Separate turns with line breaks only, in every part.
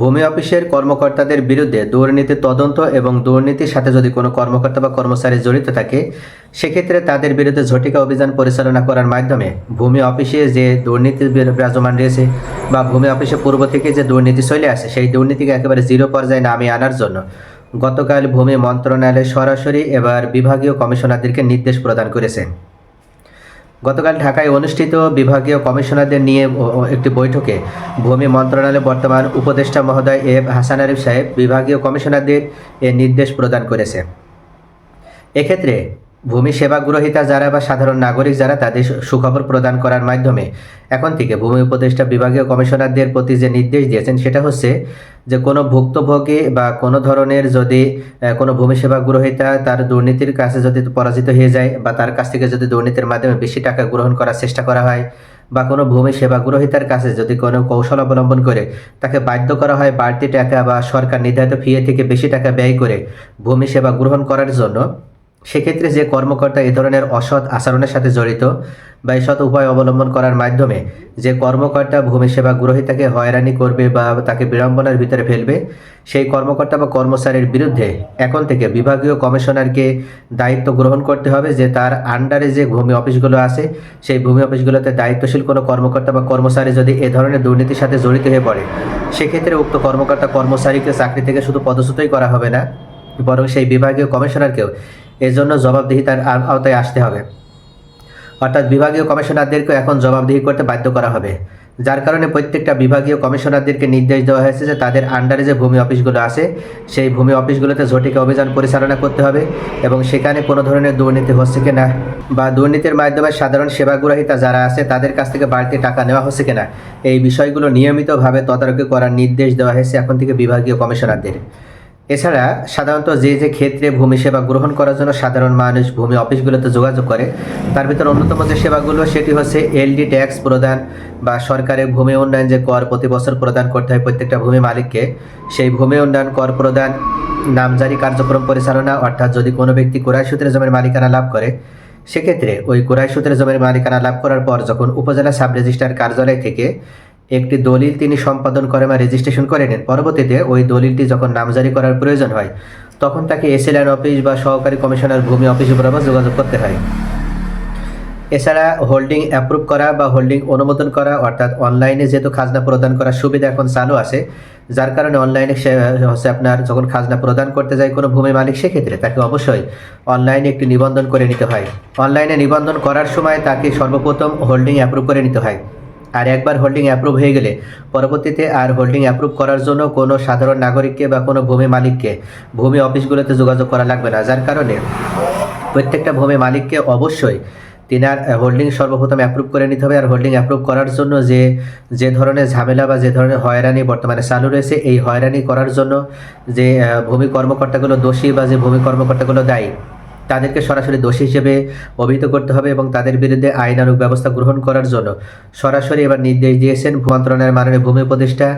ভূমি অফিসের কর্মকর্তাদের বিরুদ্ধে দুর্নীতি তদন্ত এবং দুর্নীতির সাথে যদি কোনো কর্মকর্তা বা কর্মচারী জড়িত থাকে, সেক্ষেত্রে তাদের বিরুদ্ধে ঝটিকা অভিযান পরিচালনা করার মাধ্যমে ভূমি অফিসে যে দুর্নীতি বিরাজমান রয়েছে বা ভূমি অফিসে পূর্ব থেকে যে দুর্নীতি চলে আসে, সেই দুর্নীতিকে একেবারে জিরো পর্যায়ে নামিয়ে আনার জন্য গতকাল ভূমি মন্ত্রণালয় সরাসরি এবার বিভাগীয় কমিশনারদেরকে নির্দেশ প্রদান করেছে। গতকাল ঢাকায় অনুষ্ঠিত বিভাগীয় কমিশনারদের নিয়ে একটি বৈঠকে ভূমি মন্ত্রণালয়ের বর্তমান উপদেষ্টা মহোদয় এ হাসান আরিফ সাহেব বিভাগীয় কমিশনারদের এ নির্দেশ প্রদান করেছে। এক্ষেত্রে ভূমি সেবা গ্রহীতা যারা বা সাধারণ নাগরিক যারা, তাদের সুখবর প্রদান করার মাধ্যমে এখন থেকে ভূমি উপদেষ্টা বিভাগীয় কমিশনারদের প্রতি যে নির্দেশ দিয়েছেন, সেটা হচ্ছে যে কোনো ভুক্তভোগী বা কোনো ধরনের যদি কোনো ভূমি সেবা গ্রহীতা তার দুর্নীতির কাছে যদি পরাজিত হয়ে যায় বা তার কাছ থেকে যদি দুর্নীতির মাধ্যমে বেশি টাকা গ্রহণ করার চেষ্টা করা হয় বা কোনো ভূমি সেবা গ্রহীতার কাছে যদি কোনো কৌশল অবলম্বন করে তাকে বাধ্য করা হয় বাড়তি টাকা বা সরকার নির্ধারিত ফি থেকে বেশি টাকা ব্যয় করে ভূমি সেবা গ্রহণ করার জন্য সেক্ষেত্রে যে কর্মকর্তা এ ধরনের অসৎ আচরণের সাথে জড়িত বা এই সৎ উপায় অবলম্বন করার মাধ্যমে যে কর্মকর্তা ভূমি সেবা গ্রহীতাকে হয়রানি করবে বা তাকে বিড়ম্বনার ভিতরে ফেলবে, সেই কর্মকর্তা বা কর্মচারীর বিরুদ্ধে এখন থেকে বিভাগীয় কমিশনারকে দায়িত্ব গ্রহণ করতে হবে যে তার আন্ডারে যে ভূমি অফিসগুলো আছে, সেই ভূমি অফিসগুলোতে দায়িত্বশীল কোনো কর্মকর্তা বা কর্মচারী যদি এ ধরনের দুর্নীতির সাথে জড়িত হয়ে পড়ে, সেক্ষেত্রে উক্ত কর্মকর্তা কর্মচারীকে চাকরি থেকে শুধু পদচ্যুতই করা হবে না, বরং সেই বিভাগীয় কমিশনারকেও এর জন্য জবাবদিহিতার আওতায় আসতে হবে। অর্থাৎ বিভাগীয় কমিশনারদেরকে এখন জবাবদিহি করতে বাধ্য করা হবে। যার কারণে প্রত্যেকটা বিভাগীয় কমিশনারদেরকে নির্দেশ দেওয়া হয়েছে যে তাদের আন্ডারে যে ভূমি অফিসগুলো আছে, সেই ভূমি অফিসগুলোতে ঝটিকা অভিযান পরিচালনা করতে হবে এবং সেখানে কোনো ধরনের দুর্নীতি হচ্ছে কিনা বা দুর্নীতির মাধ্যমে সাধারণ সেবাগ্রহীতা যারা আছে, তাদের কাছ থেকে বাড়তি টাকা নেওয়া হচ্ছে কিনা, এই বিষয়গুলো নিয়মিতভাবে তদারকি করার নির্দেশ দেওয়া হয়েছে এখন থেকে বিভাগীয় কমিশনারদের। এছাড়া সাধারণত যে যে ক্ষেত্রে ভূমি সেবা গ্রহণ করার জন্য সাধারণ মানুষ ভূমি অফিসগুলোতে যোগাযোগ করে, তার ভিতর অন্যতম যে সেবাগুলো, সেটি হচ্ছে এলডি ট্যাক্স প্রদান বা সরকারের ভূমি উন্নয়ন যে কর প্রতি বছর প্রদান করতে হয় প্রত্যেকটা ভূমি মালিককে, সেই ভূমি উন্নয়ন কর প্রদান নামজারি কার্যক্রম পরিচালনা, অর্থাৎ যদি কোনো ব্যক্তি কোরআই সূত্রে জমির মালিকানা লাভ করে, সেক্ষেত্রে ওই কোরআই সূত্রে জমির মালিকানা লাভ করার পর যখন উপজেলা সাব রেজিস্ট্রার কার্যালয় থেকে একটি দলিল তিনি সম্পাদন করে বা রেজিস্ট্রেশন করে নেন। পরবর্তীতে ওই দলিলটি যখন নামজারি করার প্রয়োজন হয়, তখন তাকে এসএলআর অফিস বা সহকারী কমিশনার ভূমি অফিস বরাবর যোগাযোগ করতে হয়। এছাড়া হোল্ডিং অ্যাপ্রুভ করা বা হোল্ডিং অনুমোদন করা, অর্থাৎ অনলাইনে যেহেতু খাজনা প্রদান করার সুবিধা এখন চালু আছে, যার কারণে অনলাইনে সে, হচ্ছে আপনার যখন খাজনা প্রদান করতে যায় কোনো ভূমি মালিক, সেক্ষেত্রে তাকে অবশ্যই অনলাইনে একটি নিবন্ধন করে নিতে হয়। অনলাইনে নিবন্ধন করার সময় তাকে সর্বপ্রথম হোল্ডিং অ্যাপ্রুভ করে নিতে হয়। আর একবার হোল্ডিং অ্যাপ্রুভ হয়ে গেলে পরবর্তীতে আর হোল্ডিং অ্যাপ্রুভ করার জন্য কোনো সাধারণ নাগরিককে বা কোনো ভূমি মালিককে ভূমি অফিসগুলোতে যোগাযোগ করা লাগবে না। যার কারণে প্রত্যেকটা ভূমি মালিককে অবশ্যই তিনার হোল্ডিং সর্বপ্রথম অ্যাপ্রুভ করে নিতে হবে। আর হোল্ডিং অ্যাপ্রুভ করার জন্য যে যে ধরনের ঝামেলা বা যে ধরনের হয়রানি বর্তমানে চালু রয়েছে, এই হয়রানি করার জন্য যে ভূমি কর্মকর্তাগুলো দোষী বা যে ভূমি কর্মকর্তাগুলো দায়ী তাদেরকে সরাসরি দোষী হিসেবে অভিহিত করতে হবে এবং তাদের বিরুদ্ধে আইনানুগ ব্যবস্থা গ্রহণ করার জন্য। সরাসরি এবার নির্দেশ দিয়েছেন ভূ মন্ত্রণালয়ের মাননীয় ভূমি উপদেষ্টা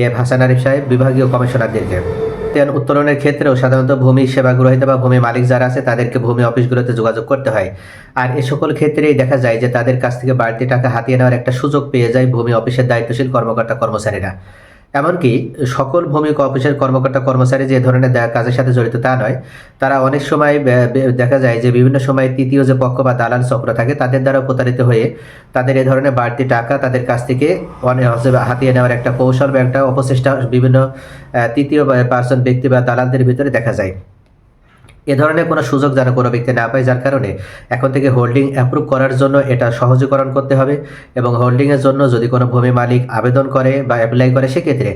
এ হাসান আরিফ সাহেব, বিভাগীয় কমিশনারদেরকে। তেন উত্তোলনের ক্ষেত্রেও সাধারণত ভূমি সেবা গ্রহীতা বা ভূমি মালিক যারা আছে, তাদেরকে ভূমি অফিসগুলোতে যোগাযোগ করতে হয়। আর এ সকল ক্ষেত্রেই দেখা যায় যে তাদের কাছ থেকে বাড়তি টাকা হাতিয়ে নেওয়ার একটা সুযোগ পেয়ে যায় ভূমি অফিসের দায়িত্বশীল কর্মকর্তা কর্মচারীরা এমনকি সকল ভূমিকা অফিসের কর্মকর্তা, কর্মচারী যে ধরনের কাজের সাথে জড়িত তা নয়, তারা অনেক সময় দেখা যায় যে বিভিন্ন সময় তৃতীয় যে পক্ষ বা দালাল চক্র থাকে, তাদের দ্বারা প্রতারিত হয়ে তাদের এ ধরনের বাড়তি টাকা তাদের কাছ থেকে হাতিয়ে নেওয়ার একটা কৌশল বা একটা অপচেষ্টা বিভিন্ন তৃতীয় পার্সন ব্যক্তি বা দালালদের ভিতরে দেখা যায়। এ ধরনের কোনো সুযোগ যেন কোনো ব্যক্তি না পায়, যার কারণে এখন থেকে হোল্ডিং অ্যাপ্রুভ করার জন্য এটা সহজীকরণ করতে হবে এবং হোল্ডিংয়ের জন্য যদি কোনো ভূমি মালিক আবেদন করে বা অ্যাপ্লাই করে, সেক্ষেত্রে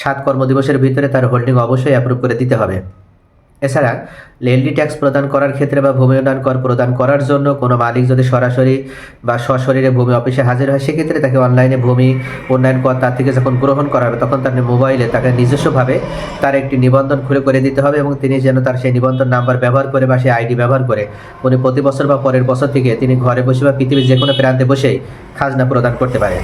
সাত কর্মদিবসের ভিতরে তার হোল্ডিং অবশ্যই অ্যাপ্রুভ করে দিতে হবে। এছাড়া লেলডি ট্যাক্স প্রদান করার ক্ষেত্রে বা ভূমি উন্নয়ন কর প্রদান করার জন্য কোনো মালিক যদি সরাসরি বা সশরীরে ভূমি অফিসে হাজির হয়, সেক্ষেত্রে তাকে অনলাইনে ভূমি উন্নয়ন কর তার থেকে যখন গ্রহণ করা হবে তখন তার মোবাইলে তাকে নিজস্বভাবে তার একটি নিবন্ধন খুলে করে দিতে হবে এবং তিনি যেন তার সেই নিবন্ধন নাম্বার ব্যবহার করে বা সেই আইডি ব্যবহার করে উনি প্রতি বছর বা পরের বছর থেকে তিনি ঘরে বসে বা পৃথিবীর যে কোনো প্রান্তে বসেই খাজনা প্রদান করতে পারে।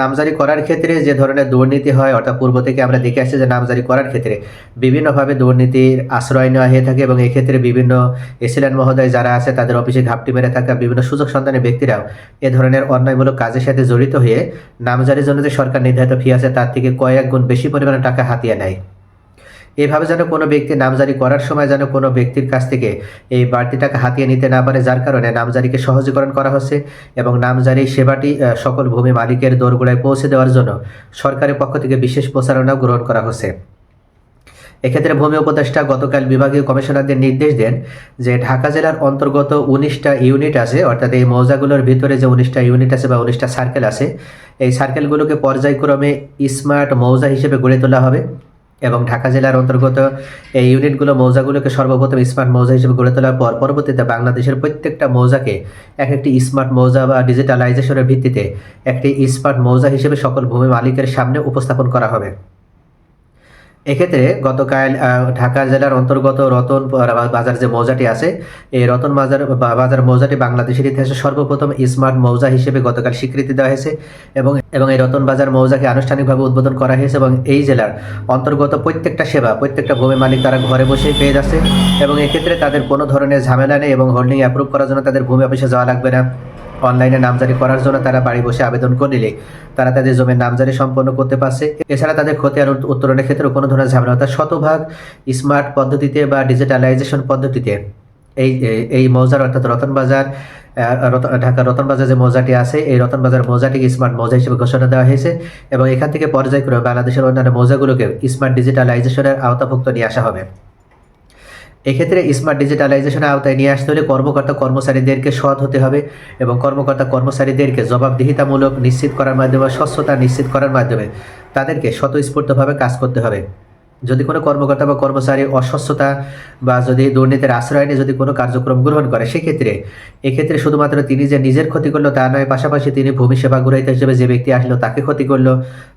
নামজারি করার ক্ষেত্রে যে ধরনের দুর্নীতি হয়, অর্থাৎ পূর্ব থেকে আমরা দেখে আসছি যে নামজারি করার ক্ষেত্রে বিভিন্নভাবে দুর্নীতির আশ্রয় নেওয়া হয়ে থাকে এবং এক্ষেত্রে বিভিন্ন এসিলেন মহোদয় যারা আছে, তাদের অফিসে ঘাপটি মেরে থাকা বিভিন্ন সুযোগ সন্ধানী ব্যক্তিরাও এ ধরনের অন্যায়মূলক কাজের সাথে জড়িত হয়ে নামজারির জন্য যে সরকার নির্ধারিত ফি আছে, তার থেকে কয়েক গুণ বেশি পরিমাণে টাকা হাতিয়ে নেয়। এভাবে যেন কোনো ব্যক্তি নামজারি করার সময় যেন কোনো ব্যক্তির কাছ থেকে এই বাড়তি টাকা হাতিয়ে নিতে না পারে, যার কারণে নামজারিকে সহজীকরণ করা হচ্ছে এবং নামজারি সেবাটি সকল ভূমি মালিকের দোরগোড়ায় পৌঁছে দেওয়ার জন্য সরকারের পক্ষ থেকে বিশেষ প্রচারণা গ্রহণ করা হচ্ছে। এক্ষেত্রে ভূমি উপদেষ্টা গতকাল বিভাগীয় কমিশনারদের নির্দেশ দেন যে ঢাকা জেলার অন্তর্গত উনিশটা ইউনিট আছে, অর্থাৎ এই মৌজাগুলোর ভিতরে যে উনিশটা ইউনিট আছে বা উনিশটা সার্কেল আছে, এই সার্কেলগুলোকে পর্যায়ক্রমে স্মার্ট মৌজা হিসেবে গড়ে তোলা হবে এবং ঢাকা জেলার অন্তর্গত এই ইউনিটগুলো মৌজাগুলোকে সর্বপ্রথম স্মার্ট মৌজা হিসেবে গড়ে তোলার পর পরবর্তীতে বাংলাদেশের প্রত্যেকটা মৌজাকে এক একটি স্মার্ট মৌজা বা ডিজিটালাইজেশনের ভিত্তিতে একটি স্মার্ট মৌজা হিসেবে সকল ভূমি মালিকের সামনে উপস্থাপন করা হবে। এক্ষেত্রে গতকাল ঢাকা জেলার অন্তর্গত রতন বাজার যে মৌজাটি আছে, এই রতন বাজার বাজার মৌজাটি বাংলাদেশের ইতিহাসে সর্বপ্রথম স্মার্ট মৌজা হিসেবে গতকাল স্বীকৃতি দেওয়া হয়েছে এবং এবং এই রতন বাজার মৌজাকে আনুষ্ঠানিকভাবে উদ্বোধন করা হয়েছে এবং এই জেলার অন্তর্গত প্রত্যেকটা সেবা, প্রত্যেকটা ভূমি মালিক তারা ঘরে বসেই পেয়ে যাচ্ছে এবং এক্ষেত্রে তাদের কোনো ধরনের ঝামেলা নেই এবং হোল্ডিং অ্যাপ্রুভ করার জন্য তাদের ভূমি অফিসে যাওয়া লাগবে না। অনলাইনে নামজারি করার জন্য তারা বাড়ি বসে আবেদন করলে তারা তাদের জমির নামজারি সম্পন্ন করতে পারছে। এছাড়া তাদের ক্ষতি আর উত্তরণের ক্ষেত্রে কোনো ধরনের ঝামেলা অর্থাৎ শতভাগ স্মার্ট পদ্ধতিতে বা ডিজিটালাইজেশন পদ্ধতিতে এই এই- মৌজার অর্থাৎ রতন বাজার আহ, রতন- ঢাকা রতন বাজার যে মৌজাটি আছে এই রতন বাজার মৌজাটিকে স্মার্ট মৌজা হিসেবে ঘোষণা দেওয়া হয়েছে এবং এখান থেকে পর্যায়ক্রমে বাংলাদেশের অন্যান্য মৌজাগুলোকে স্মার্ট ডিজিটালাইজেশনের আওতাভুক্ত নিয়ে আসা হবে। এক্ষেত্রে স্মার্ট ডিজিটালাইজেশনের আওতায় নিয়ে আসতে হলে কর্মকর্তা কর্মচারীদেরকে সৎ হতে হবে এবং কর্মকর্তা কর্মচারীদেরকে জবাবদিহিতামূলক নিশ্চিত করার মাধ্যমে স্বচ্ছতা নিশ্চিত করার মাধ্যমে তাদেরকে স্বতঃস্ফূর্তভাবে কাজ করতে হবে। যদি কোনো কর্মকর্তা বা কর্মচারী অস্বচ্ছতা বা যদি দুর্নীতির আশ্রয় নিয়ে যদি কোনো কার্যক্রম গ্রহণ করে, সেক্ষেত্রে, এক্ষেত্রে শুধুমাত্র তিনি যে নিজের ক্ষতি করল তা নয়, পাশাপাশি তিনি ভূমি সেবা গ্রহীতা হিসেবে যে ব্যক্তি আসলো তাকে ক্ষতি করল,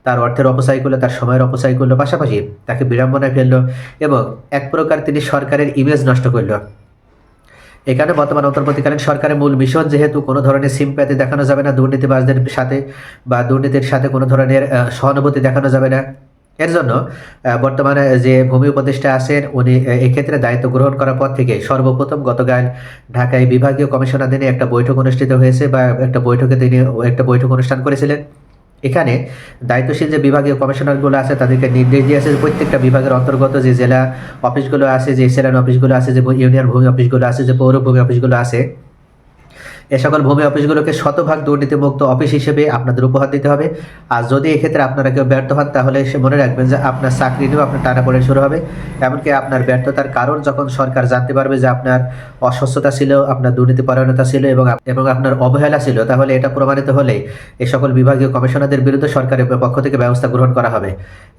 তার অর্থের অপচয় করল, তার সময়ের অপচয় করল, পাশাপাশি তাকে বিড়ম্বনায় ফেলল এবং এক প্রকার তিনি সরকারের ইমেজ নষ্ট করল। এখানে বর্তমান অন্তর্বর্তীকালীন সরকারের মূল মিশন যেহেতু কোনো ধরনের সিম্প্যাথি দেখানো যাবে না, দুর্নীতিবাজদের সাথে বা দুর্নীতির সাথে কোনো ধরনের সহানুভূতি দেখানো যাবে না এর জন্য বর্তমানে যে ভূমি উপদেষ্টা আছেন, উনি এক্ষেত্রে দায়িত্ব গ্রহণ করার পর থেকে সর্বপ্রথম গতকাল ঢাকায় বিভাগীয় কমিশনার দিনে একটা বৈঠক অনুষ্ঠিত হয়েছে বা একটা বৈঠকে তিনি একটা বৈঠক অনুষ্ঠান করেছিলেন। এখানে দায়িত্বশীল যে বিভাগীয় কমিশনারগুলো আছে, তাদেরকে নির্দেশ দিয়েছে প্রত্যেকটা বিভাগের অন্তর্গত যে জেলা অফিসগুলো আছে, যে সেলান অফিসগুলো আছে, যে ইউনিয়ন ভূমি অফিসগুলো আছে, যে পৌর ভূমি অফিসগুলো আছে এ সকল ভূমি অফিসগুলোকে শতভাগ দুর্নীতিমুক্ত অফিস হিসেবে আপনাদের উপহার দিতে হবে। আর যদি এক্ষেত্রে আপনারা কেউ ব্যর্থ হন, তাহলে সে মনে রাখবেন যে আপনার চাকরি নিয়েও আপনার টানা পড়ে শুরু হবে। এমনকি আপনার ব্যর্থতার কারণ যখন সরকার জানতে পারবে যে আপনার অস্বস্থতা ছিল, আপনার দুর্নীতি পরায়ণতা ছিল এবং এবং আপনার অবহেলা ছিল, তাহলে এটা প্রমাণিত হলে এ সকল বিভাগীয় কমিশনারদের বিরুদ্ধে সরকারের পক্ষ থেকে ব্যবস্থা গ্রহণ করা হবে।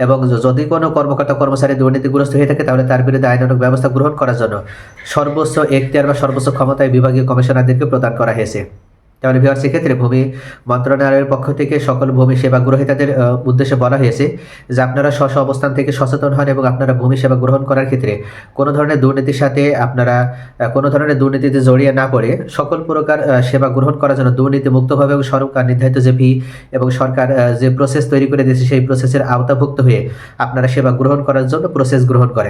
এবং যদি কোনো কর্মকর্তা, কর্মচারী দুর্নীতিগ্রস্ত হয়ে থাকে, তাহলে তার বিরুদ্ধে আইনানুগ ব্যবস্থা গ্রহণ করার জন্য সর্বোচ্চ এখতিয়ার বা সর্বোচ্চ ক্ষমতায় বিভাগীয় কমিশনারদেরকে প্রদান করা হয়েছে। তাহলে ভিওর সেক্ষেত্রে ভূমি মন্ত্রণালয়ের পক্ষ থেকে সকল ভূমি সেবা গ্রহীতাদের উদ্দেশ্যে বলা হয়েছে যে আপনারা স্ব অবস্থান থেকে সচেতন হন এবং আপনারা ভূমি সেবা গ্রহণ করার ক্ষেত্রে কোনো ধরনের দুর্নীতির সাথে আপনারা কোনো ধরনের দুর্নীতিতে জড়িয়ে না পড়ে, সকল প্রকার সেবা গ্রহণ করার জন্য দুর্নীতি মুক্তভাবে এবং সরকার নির্ধারিত যে ফি এবং সরকার যে প্রসেস তৈরি করে দিয়েছে সেই প্রসেসের আওতাভুক্ত হয়ে আপনারা সেবা গ্রহণ করার জন্য প্রসেস গ্রহণ করেন।